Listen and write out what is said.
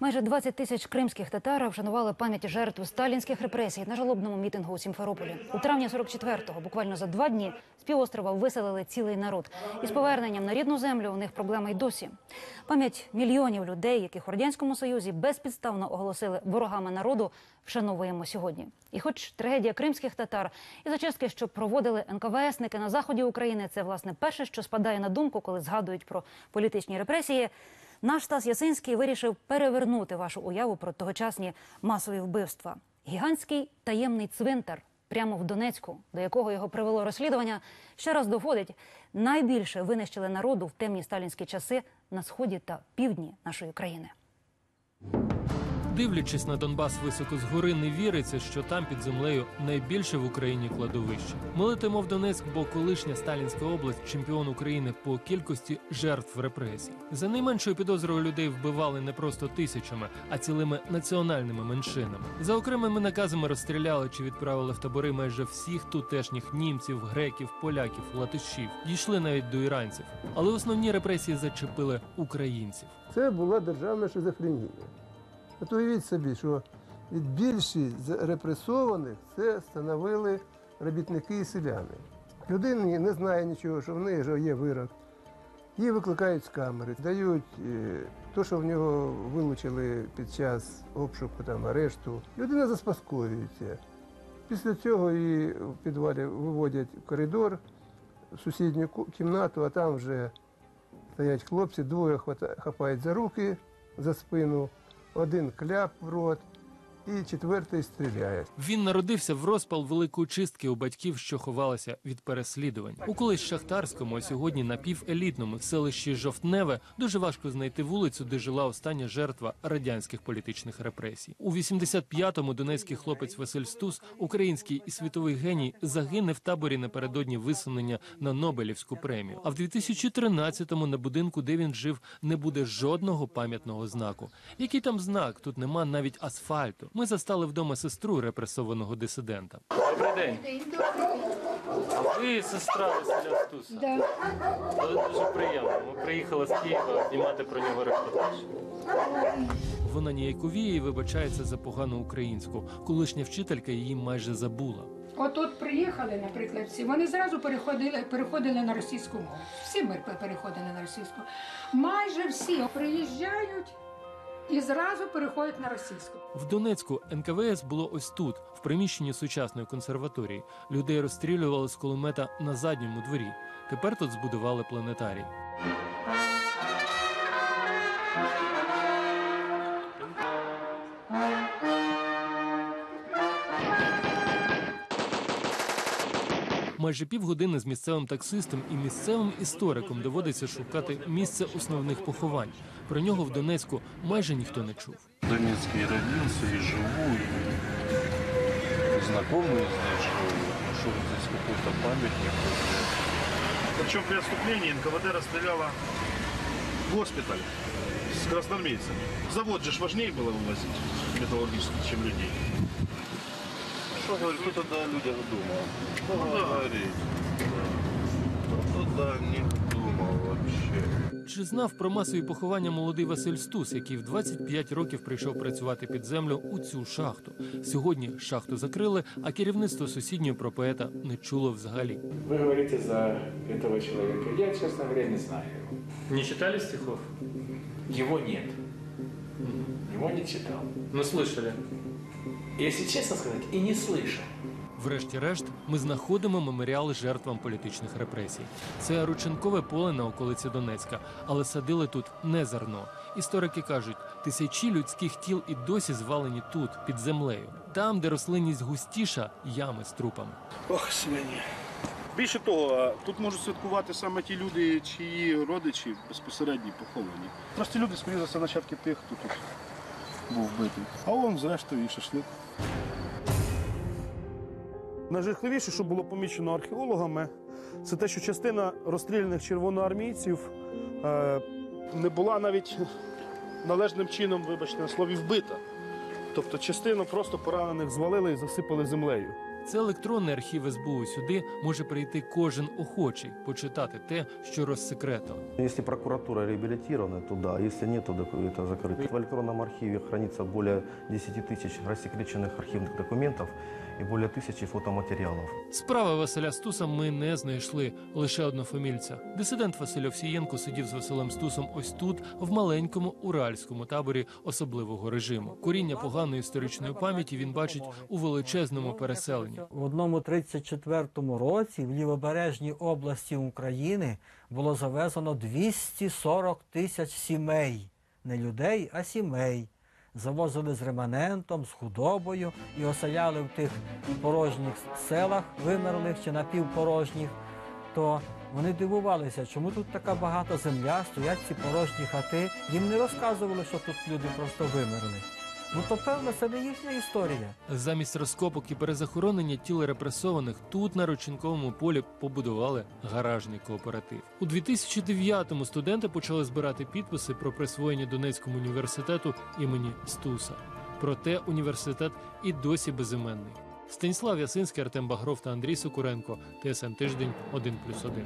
Майже 20 тисяч кримських татар вшанували пам'ять жертв сталінських репресій на жалобному мітингу у Сімферополі. У травні 44-го, буквально за два дні, з півострова виселили цілий народ. І з поверненням на рідну землю у них проблема й досі. Пам'ять мільйонів людей, яких у радянському союзі безпідставно оголосили ворогами народу, вшановуємо сьогодні. І, хоч трагедія кримських татар і зачистки, що проводили НКВСники на заході України, це власне перше, що спадає на думку, коли згадують про політичні репресії. Наш Стас Ясинський вирішив перевернути вашу уяву про тогочасні масові вбивства. Гігантський таємний цвинтар прямо в Донецьку, до якого його привело розслідування, ще раз доводить найбільше винищили народу в темні сталінські часи на сході та півдні нашої країни. Дивлячись на Донбас високо згори, не віриться, що там під землею найбільше в Україні кладовище. Ми летимо в Донецьк, бо колишня Сталінська область чемпіон України по кількості жертв репресій. За найменшою підозрою людей вбивали не просто тисячами, а цілими національними меншинами. За окремими наказами розстріляли чи відправили в табори майже всіх тутешніх німців, греків, поляків, латишів. Дійшли навіть до іранців. Але основні репресії зачепили українців. Це була державна шизофренія. От уявіть собі, що більшість репресованих це становили робітники і селяни. Людина не знає нічого, що в неї вже є вирок. Її викликають з камери, дають е, то, що в нього вилучили під час обшуку, там, арешту. Людина заспокоюється. Після цього її в підвалі виводять в коридор, в сусідню кімнату, а там вже стоять хлопці, двоє хапають за руки, за спину, один кляп в рот і четвертий стріляє. Він народився в розпал великої чистки у батьків, що ховалися від переслідувань. У колись шахтарському, а сьогодні напівелітному селищі Жовтневе дуже важко знайти вулицю, де жила остання жертва радянських політичних репресій. У 85-му донецький хлопець Василь Стус, український і світовий геній, загине в таборі напередодні висунення на Нобелівську премію. А в 2013-му на будинку, де він жив, не буде жодного пам'ятного знаку. Який там знак? Тут нема навіть асфальту. Ми застали вдома сестру репресованого дисидента. Добрий день. Ви сестра Василя Стуса. Да. Дуже приємно. Ми приїхали з Києва знімати про нього репортаж. Вона ніяковіє і вибачається за погану українську. Колишня вчителька її майже забула. От от приїхали, наприклад, всі. Вони зразу переходили, переходили на російську мову. Всі ми переходили на російську. Майже всі приїжджають і зразу переходять на російську. В Донецьку НКВС було ось тут, в приміщенні сучасної консерваторії. Людей розстрілювали з кулемета на задньому дворі. Тепер тут збудували планетарій. Майже півгодини з місцевим таксистом і місцевим істориком доводиться шукати місце основних поховань. Про нього в Донецьку майже ніхто не чув. В Донецке и родился, и живу, и знакомые здесь живут. Нашел здесь какой-то памятник. Причем при отступлении НКВД расстреляла госпиталь с красноармейцами. Завод же ж важнее было вывозить металлургический, чем людей. Что говорит, кто тогда о людях думал? Что говорит? Да. Кто тогда не думал вообще? Чи знав про масові поховання молодий Василь Стус, який в 25 років прийшов працювати під землю у цю шахту? Сьогодні шахту закрили, а керівництво сусідньої про поета не чуло взагалі. Вы говорите за этого человека. Я, честно говоря, не знаю его. Не читали стихов? Его нет. Его не читал. Ну, слышали. Если честно сказать, и не слышал. Врешті-решт, ми знаходимо меморіал жертвам політичних репресій. Це рученкове поле на околиці Донецька, але садили тут не зерно. Історики кажуть, тисячі людських тіл і досі звалені тут, під землею. Там, де рослинність густіша, ями з трупами. Ох, свині. Більше того, тут можуть святкувати саме ті люди, чиї родичі безпосередньо поховані. Просто люди, скоріше за все, нащадки тих, хто тут був вбитий. А он, зрештою, і шашлик. Найжахливіше, що було помічено археологами, це те, що частина розстріляних червоноармійців е, не була навіть належним чином, вибачте на слові, вбита. Тобто частину просто поранених звалили і засипали землею. Це електронний архів СБУ. Сюди може прийти кожен охочий, почитати те, що розсекретили. Если прокуратура реабилитирована, то да. Если нет, то док- это закрыто. В электронном архиве хранится более 10 тысяч рассекреченных архивных документов и более тысячи фотоматериалов. Справи Василя Стуса ми не знайшли лише однофамільця. Дисидент Василь Овсієнко сидів з Василем Стусом ось тут, в маленькому уральському таборі особливого режиму. Коріння поганої історичної пам'яті він бачить у величезному переселенні. В одному 34-му році в лівобережній області України було завезено 240 тисяч сімей. Не людей, а сімей. Завозили з реманентом, з худобою і оселяли в тих порожніх селах, вимерлих чи напівпорожніх. То вони дивувалися, чому тут така багата земля, стоять ці порожні хати. Їм не розказували, що тут люди просто вимерли. Ну то певно, це не їхня історія. Замість розкопок і перезахоронення тіл репресованих тут на Рочинковому полі побудували гаражний кооператив. У 2009-му студенти почали збирати підписи про присвоєння Донецькому університету імені Стуса. Проте університет і досі безіменний. Станіслав Ясинський, Артем Багров та Андрій Сокуренко. ТСН тиждень 1+,1.